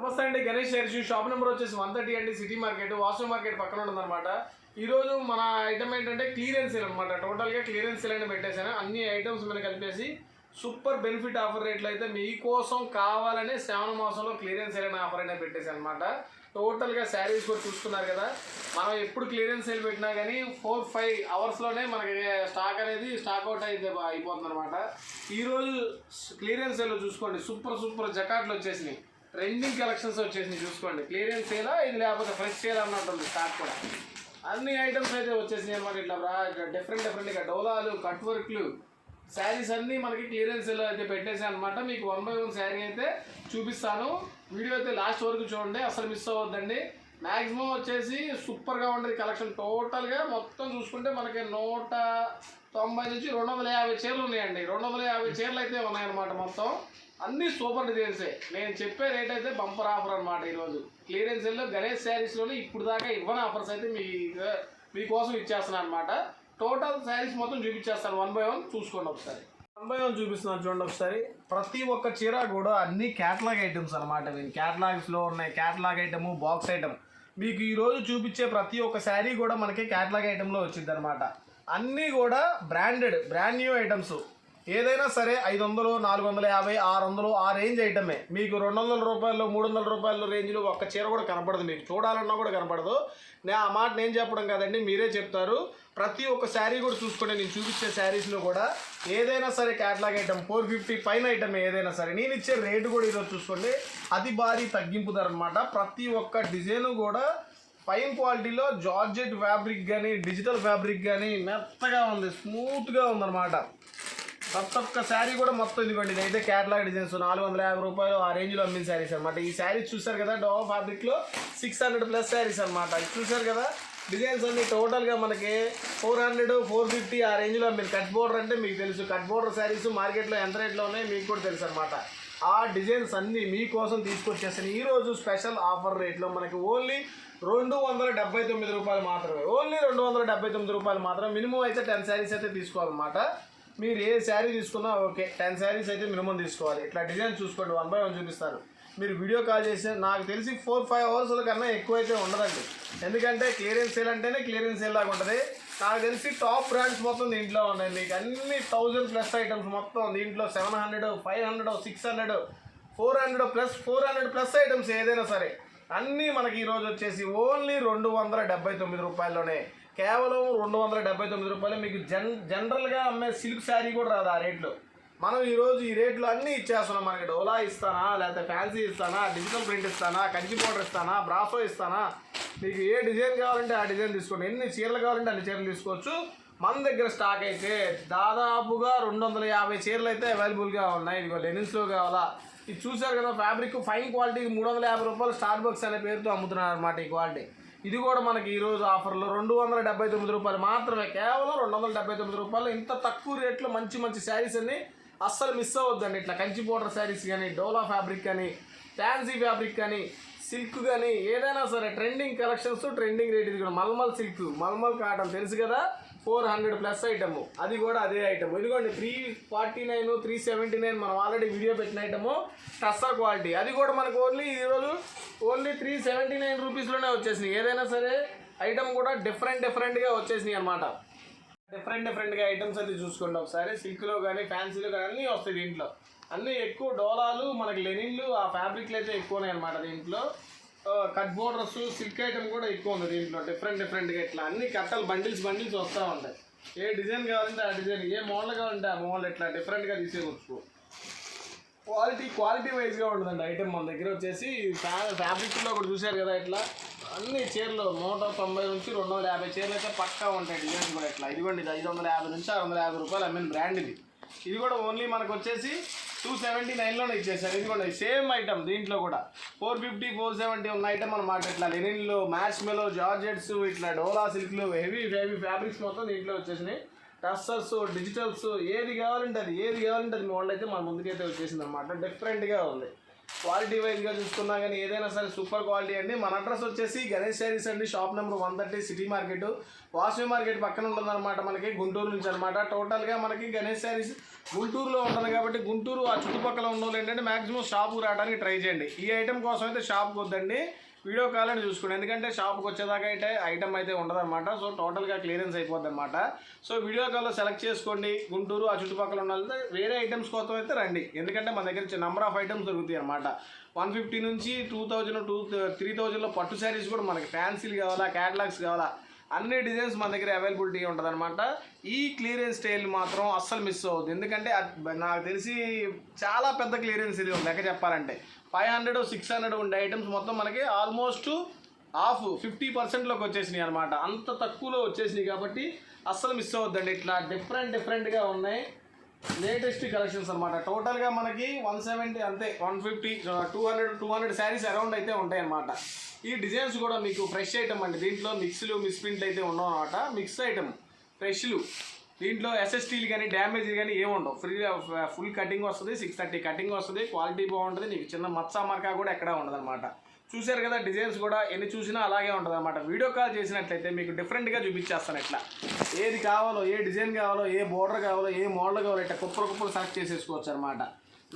నమస్తే అండి Ganesh hair shop number వచ్చేసి వన్ థర్టీ అండి సిటీ మార్కెట్ వాసు మార్కెట్ పక్కన ఉంటుందన్నమాట ఈరోజు మన ఐటమ్ ఏంటంటే క్లియరెన్స్ సేల్ అనమాట టోటల్గా క్లియరెన్స్ సేల్ అని పెట్టేశాను. అన్ని ఐటమ్స్ మీద కలిపేసి సూపర్ బెనిఫిట్ ఆఫర్ రేట్లు అయితే మీకోసం కావాలనే శ్రావణ మాసంలో క్లియరెన్స్ సేల్ అనే ఆఫర్ అనేది పెట్టేశాను అనమాట టోటల్గా శారీస్ కూడా చూస్తున్నారు కదా మనం ఎప్పుడు క్లియరెన్స్ సేల్ పెట్టినా కానీ ఫోర్ ఫైవ్ అవర్స్లోనే మనకి స్టాక్ అనేది స్టాక్ అవుట్ అయితే అయిపోతుంది అనమాట ఈరోజు క్లియరెన్స్ సేల్ చూసుకోండి. సూపర్ సూపర్ జకాట్లు వచ్చేసినాయి. ట్రెండింగ్ కలెక్షన్స్ వచ్చేసినాయి చూసుకోండి. క్లియరెన్స్ సేలా ఇది లేకపోతే ఫ్రెష్ సేల్ అన్నట్టుంది స్టాక్ కూడా. అన్ని ఐటమ్స్ అయితే వచ్చేసినాయి అనమాట ఇట్లా రా డిఫరెంట్ డిఫరెంట్ ఇక డోలాలు కట్ వర్క్లు శారీస్ అన్నీ మనకి క్లియరెన్స్ సేల్ అయితే పెట్టేసాయి అనమాట మీకు వన్ బై వన్ శారీ అయితే చూపిస్తాను. వీడియో అయితే లాస్ట్ వరకు చూడండి అసలు మిస్ అవ్వద్దండి. మ్యాక్సిమం వచ్చేసి సూపర్గా ఉండేది కలెక్షన్. టోటల్గా మొత్తం చూసుకుంటే మనకి నూట తొంభై నుంచి రెండు వందల యాభై చీరలు ఉన్నాయండి. రెండు వందల యాభై చీరలు అయితే ఉన్నాయన్నమాట మొత్తం. అన్నీ సూపర్ డిజైన్సే. నేను చెప్పే రేట్ అయితే బంపర్ ఆఫర్ అనమాట ఈరోజు. క్లియరెన్స్ సెల్లో గణేష్ శారీస్లోనే ఇప్పుడు దాకా ఇవ్వని ఆఫర్స్ అయితే మీ మీకోసం ఇచ్చేస్తున్నాను అనమాట టోటల్ శారీస్ మొత్తం చూపించేస్తాను. వన్ బై వన్ చూసుకోండి ఒకసారి. వన్ బై వన్ చూపిస్తున్నాను చూడండి ఒకసారి. ప్రతి ఒక్క చీర కూడా అన్ని క్యాటలాగ్ ఐటమ్స్ అనమాట ఇవి క్యాటలాగ్స్లో ఉన్నాయి. క్యాటలాగ్ ఐటమ్ బాక్స్ ఐటమ్ మీకు ఈరోజు చూపించే ప్రతి ఒక్క శారీ కూడా మనకి క్యాటలాగ్ ఐటెంలో వచ్చింది అనమాట అన్నీ కూడా బ్రాండెడ్ బ్రాండ్ న్యూ ఐటమ్స్ ఏదైనా సరే ఐదు వందలు నాలుగు వందల యాభై ఆరు వందలు ఆ రేంజ్ ఐటమే మీకు రెండు వందల రూపాయలు మూడు వందల రూపాయల రేంజ్లో ఒక్క చీర కూడా కనపడదు. మీకు చూడాలన్నా కూడా కనపడదు. నేను ఆ మాట నేను చెప్పడం కాదండి మీరే చెప్తారు. ప్రతి ఒక్క శారీ కూడా చూసుకుంటే నేను చూపించే శారీస్లో కూడా ఏదైనా సరే క్యాటలాగ్ ఐటమ్ ఫోర్ ఫిఫ్టీ పైన ఐటమ్ ఏదైనా సరే నేను ఇచ్చే రేటు కూడా ఈరోజు చూసుకోండి అతి భారీ తగ్గింపు ధర అనమాట ప్రతి ఒక్క డిజైన్ కూడా ఫైన్ క్వాలిటీలో జార్జెట్ ఫ్యాబ్రిక్ కానీ డిజిటల్ ఫ్యాబ్రిక్ కానీ మెత్తగా ఉంది స్మూత్గా ఉందన్నమాట. ప్రతి ఒక్క శారీ కూడా మొత్తం ఇదిగోండి. ఇదైతే క్యాటలాగ్ డిజైన్స్ నాలుగు వందల యాభై రూపాయలు ఆ రేంజ్లో అమ్మిన శారీస్ అనమాట ఈ శారీస్ చూసారు కదా డోవా ఫ్యాబ్రిక్లో సిక్స్ హండ్రెడ్ ప్లస్ శారీస్ అనమాట చూసారు కదా డిజైన్స్ అన్ని టోటల్గా మనకి ఫోర్ హండ్రెడ్ ఫోర్ ఫిఫ్టీ ఆ రేంజ్లో మీరు కట్ బోర్డర్ అంటే మీకు తెలుసు. కట్ బోర్డర్ శారీస్ మార్కెట్లో ఎంత రేట్లో ఉన్నాయి మీకు కూడా తెలుసు అనమాట ఆ డిజైన్స్ అన్నీ మీకోసం తీసుకొచ్చేస్తాను. ఈరోజు స్పెషల్ ఆఫర్ రేట్లో మనకి ఓన్లీ రెండు వందల డెబ్బై తొమ్మిది రూపాయలు మాత్రమే. ఓన్లీ రెండు వందల డెబ్బై తొమ్మిది రూపాయలు మాత్రమే. మినిమం అయితే టెన్ శారీస్ అయితే తీసుకోవాలన్నమాట. మీరు ఏ శారీ తీసుకున్నా ఓకే టెన్ శారీస్ అయితే మినిమం తీసుకోవాలి. ఇట్లా డిజైన్ చూసుకోండి వన్ బై వన్ చూపిస్తారు. మీరు వీడియో కాల్ చేస్తే నాకు తెలిసి ఫోర్ ఫైవ్ అవర్స్ కన్నా ఎక్కువ అయితే ఉండదండి. ఎందుకంటే క్లియరెన్స్ సేల్ అంటేనే క్లియరెన్స్ సేల్ లాగా ఉంటుంది. నాకు తెలిసి టాప్ బ్రాండ్స్ మొత్తం దీంట్లో ఉన్నాయి. మీకు అన్ని థౌజండ్ ప్లస్ ఐటమ్స్ మొత్తం దీంట్లో seven hundred five hundred six hundred four hundred plus four hundred plus items ఏదైనా సరే అన్నీ మనకి ఈరోజు వచ్చేసి ఓన్లీ రెండు వందల డెబ్బై తొమ్మిది రూపాయల్లోనే కేవలం రెండు వందల డెబ్బై తొమ్మిది రూపాయలు. మీకు జన్ జనరల్గా అమ్మే సిల్క్ శారీ కూడా రాదు ఆ రేట్లో. మనం ఈరోజు ఈ రేట్లో అన్నీ ఇచ్చేస్తున్నాం మనకి. డోలా ఇస్తానా లేకపోతే ఫ్యాన్సీ ఇస్తానా డిజిటల్ ప్రింట్ ఇస్తానా కంచి పౌడర్ ఇస్తానా బ్రాసో ఇస్తానా? మీకు ఏ డిజైన్ కావాలంటే ఆ డిజైన్ తీసుకోండి. ఎన్ని చీరలు కావాలంటే అన్ని చీరలు తీసుకోవచ్చు. మన దగ్గర స్టాక్ అయితే దాదాపుగా రెండు వందల యాభై చీరలు అయితే అవైలబుల్గా ఉన్నాయి. ఇదిగో లెనిన్స్లో కావాలా? ఇది చూసారు కదా ఫ్యాబ్రిక్ ఫైన్ క్వాలిటీ మూడు వందల యాభై రూపాయలు స్టార్ బాక్స్ అనే పేరుతో అమ్ముతున్నారు అనమాట ఈ క్వాలిటీ. ఇది కూడా మనకి ఈరోజు ఆఫర్లో రెండు వందల డెబ్బై తొమ్మిది రూపాయలు మాత్రమే. కేవలం రెండు వందల డెబ్బై తొమ్మిది రూపాయలు. ఇంత తక్కువ రేట్లో మంచి మంచి శారీస్ అన్ని అస్సలు మిస్ అవ్వద్దండి. ఇట్లా కంచి బోర్డర్ శారీస్ కానీ డోలా ఫ్యాబ్రిక్ కానీ ఫ్యాన్సీ ఫ్యాబ్రిక్ కానీ సిల్క్ కానీ ఏదైనా సరే ట్రెండింగ్ కలెక్షన్స్ ట్రెండింగ్ రేట్ ఇది కూడా. మల్మల్ సిల్క్ మల్మల్ కాటన్ తెలుసు కదా? Four hundred plus item. అది కూడా అదే ఐటమ్. ఎందుకంటే three forty nine three seventy nine మనం ఆల్రెడీ వీడియో పెట్టిన ఐటమ్ టస్సా క్వాలిటీ. అది కూడా మనకు ఓన్లీ ఈరోజు ఓన్లీ త్రీ సెవెంటీ నైన్ రూపీస్లోనే వచ్చేసినాయి. ఏదైనా సరే ఐటమ్ కూడా డిఫరెంట్ డిఫరెంట్గా వచ్చేసినాయి అనమాట డిఫరెంట్ డిఫరెంట్గా ఐటమ్స్ అయితే చూసుకోండి ఒకసారి. సిల్క్లో కానీ ఫ్యాన్సీలో కానీ అన్నీ వస్తాయి దీంట్లో. అన్నీ ఎక్కువ డోలాలు మనకి లెనిన్లు ఆ ఫ్యాబ్రిక్లు అయితే ఎక్కువ ఉన్నాయి అనమాట దీంట్లో కట్ బోర్డర్స్ సిల్క్ ఐటమ్ కూడా ఎక్కువ ఉంది దీంట్లో. డిఫరెంట్ డిఫరెంట్గా ఇట్లా అన్ని కట్టలు బండిల్స్ బండిల్స్ వస్తూ ఉంటాయి. ఏ డిజైన్ కావాలంటే ఆ డిజైన్ ఏ మోడల్ కావాలంటే ఆ మోడల్ ఇట్లా డిఫరెంట్గా తీసేయవచ్చు. క్వాలిటీ క్వాలిటీ వైజ్గా ఉంటుందండి ఐటమ్ మన దగ్గర వచ్చేసి. ఫ్యా ఫ్యాబ్రిక్లో కూడా చూశారు కదా ఇట్లా. అన్ని చీరలు నూట తొంభై నుంచి రెండు వందల యాభై చీరలు అయితే పక్కా ఉంటాయి డిజైన్ కూడా ఇట్లా. ఇదిగోండి ఇది ఐదు వందల యాభై నుంచి ఆరు వందల యాభై రూపాయలు అమ్మిన బ్రాండ్ ఇది. ఇది కూడా ఓన్లీ మనకు వచ్చేసి టూ సెవెంటీ నైన్లోనే ఇచ్చేసారు ఇదిగోండి సేమ్ ఐటమ్ దీంట్లో కూడా. ఫోర్ ఫిఫ్టీ ఫోర్ సెవెంటీ ఉన్న ఐటమ్ అనమాట ఇట్లా లెనిన్లు మ్యాచ్ మెలో జార్జెట్స్ ఇట్లా డోలా సిల్క్లు హెవీ హెవీ ఫ్యాబ్రిక్స్ మొత్తం దీంట్లో వచ్చేసినాయి. టస్సర్స్ డిజిటల్స్ ఏది కావాలంటే అది ఏది కావాలంటే అది మోడల్ అయితే మన ముందుకైతే వచ్చేసింది అనమాట డిఫరెంట్గా ఉంది. క్వాలిటీ వైజ్గా చూసుకున్నా కానీ ఏదైనా సరే సూపర్ క్వాలిటీ అండి. మన అడ్రస్ వచ్చేసి గణేష్ శారీస్ అండి shop number one thirty city market Vasavi market పక్కన ఉంటుందన్నమాట మనకి గుంటూరు నుంచి అనమాట టోటల్గా మనకి గణేష్ శారీస్ గుంటూరులో ఉంటుంది కాబట్టి గుంటూరు ఆ చుట్టుపక్కల ఉన్న వాళ్ళు ఏంటంటే మాక్సిమం షాప్కి రావడానికి ట్రై చేయండి. ఈ ఐటెం కోసం అయితే షాప్కి వద్దండి. వీడియో కాల్ అని చూసుకోండి. ఎందుకంటే షాప్కి వచ్చేదాకా అయితే ఐటమ్ అయితే ఉండదన్నమాట. సో టోటల్గా క్లియరెన్స్ అయిపోద్ది అనమాట సో వీడియో కాల్లో సెలెక్ట్ చేసుకోండి. గుంటూరు ఆ చుట్టుపక్కల ఉన్న వాళ్ళతో వేరే ఐటమ్స్ కోసం అయితే రండి. ఎందుకంటే మన దగ్గర నెంబర్ ఆఫ్ ఐటమ్స్ దొరుకుతాయి అనమాట వన్ ఫిఫ్టీ నుంచి టూ థౌజండ్ టూ త్రీ థౌజండ్లో పట్టు శారీస్ కూడా మనకి ఫ్యాన్సీలు కావాలా క్యాటలాగ్స్ కావాలా. అన్ని డిజైన్స్ మన దగ్గర అవైలబిలిటీ ఉంటుంది అనమాట ఈ క్లియరెన్స్ స్టైల్ మాత్రం అస్సలు మిస్ అవ్వద్దు ఎందుకంటే నాకు తెలిసి చాలా పెద్ద క్లియరెన్స్ ఇది లెక్క చెప్పాలంటే. ఫైవ్ హండ్రెడ్ సిక్స్ హండ్రెడ్ ఉండే ఐటమ్స్ మొత్తం మనకి ఆల్మోస్ట్ హాఫ్ ఫిఫ్టీ పర్సెంట్లోకి వచ్చేసినాయి అనమాట అంత తక్కువలో వచ్చేసినాయి కాబట్టి అస్సలు మిస్ అవుద్దండి. ఇట్లా డిఫరెంట్ డిఫరెంట్గా ఉన్నాయి. లేటెస్ట్ కలెక్షన్స్ అనమాట టోటల్గా మనకి వన్ సెవెంటీ అంతే one fifty two hundred two hundred sarees around అయితే ఉంటాయి అనమాట ఈ డిజైన్స్ కూడా మీకు ఫ్రెష్ ఐటమ్ అండి. దీంట్లో మిక్స్లు మిస్ప్రింట్లు అయితే ఉండవు అనమాట మిక్స్ ఐటమ్ ఫ్రెష్లు దీంట్లో ఎస్ఎస్టీలు కానీ డ్యామేజ్ కానీ ఏముండవు ఉండవు. ఫ్రీ ఫుల్ కటింగ్ వస్తుంది సిక్స్ థర్టీ కటింగ్ వస్తుంది క్వాలిటీ బాగుంటుంది నీకు చిన్న మచ్చ మరక కూడా ఎక్కడా ఉండదు అనమాట చూశారు కదా డిజైన్స్ కూడా ఎన్ని చూసినా అలాగే ఉంటుంది అనమాట వీడియో కాల్ చేసినట్లయితే మీకు డిఫరెంట్గా చూపించేస్తాను ఇట్లా. ఏది కావాలో ఏ డిజైన్ కావాలో ఏ బోర్డర్ కావాలో ఏ మోడల్ కావాలో ఇట్లా కుప్పలు కుప్పలు సెలెక్ట్ చేసేసుకోవచ్చు అనమాట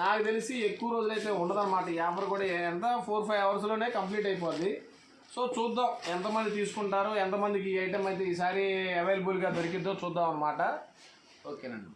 నాకు తెలిసి ఎక్కువ రోజులైతే ఉండదన్నమాట. ఈ ఆఫర్ కూడా ఎంత? ఫోర్ ఫైవ్ అవర్స్లోనే కంప్లీట్ అయిపోద్ది. సో చూద్దాం ఎంతమంది తీసుకుంటారు ఎంతమందికి ఈ ఐటమ్ అయితే ఈసారి అవైలబుల్గా దొరికిద్దో చూద్దాం అనమాట ఓకేనండి.